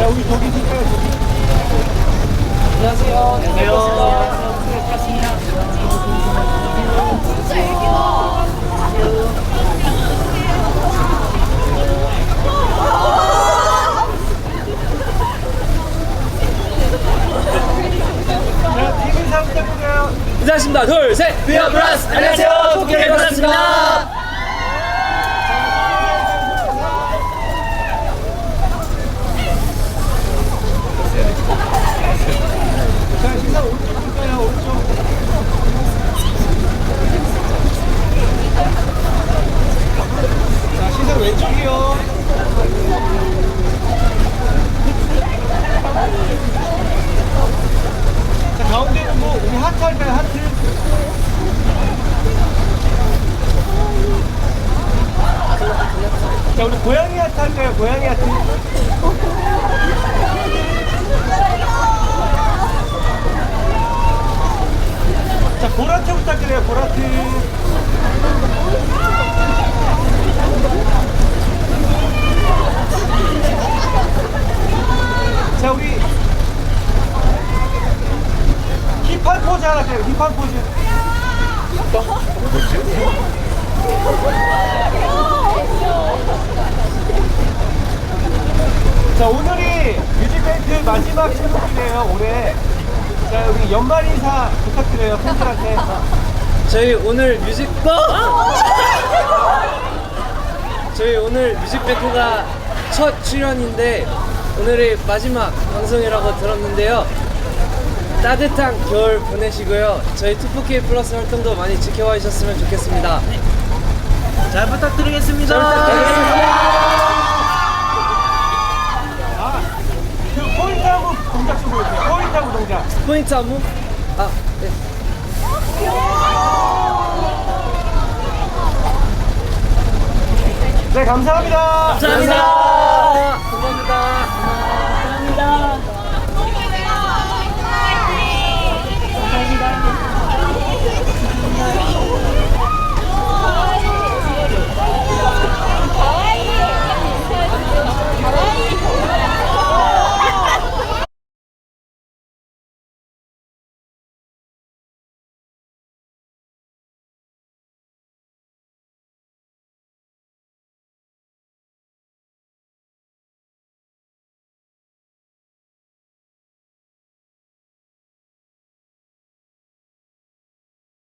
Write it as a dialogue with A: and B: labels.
A: 자, 우리 저기 있을까요?
B: 안녕하세요. 안녕하세요. 진짜 애기다.
A: 자, 지금 사부탁드려요 인사하십니다. 둘, 셋. We are 브라스. 안녕하세요. 할까요? 하트? 자, 우리 고양이 하트 할까요? 고양이 하트? 자, 보라트 부탁드려요, 보라트. 자, 우리 힙한 포즈 하나 할게요, 힙한 포즈. 자, 오늘이 뮤직뱅크 마지막 신곡이네요, 올해. 자, 우리 연말 인사 부탁드려요, 팬들한테.
B: 저희 오늘 뮤직 저희 오늘 뮤직뱅크가 첫 출연인데 오늘이 마지막 방송이라고 들었는데요. 따뜻한 겨울 보내시고요. 저희 2포K 플러스 활동도 많이 지켜봐 주셨으면 좋겠습니다.
C: 잘 부탁드리겠습니다.
B: 잘 부탁드리겠습니다.
A: 포인트하고 동작. 포인트
B: 안무? 아, 네.
A: 네.
B: 감사합니다. 감사합니다.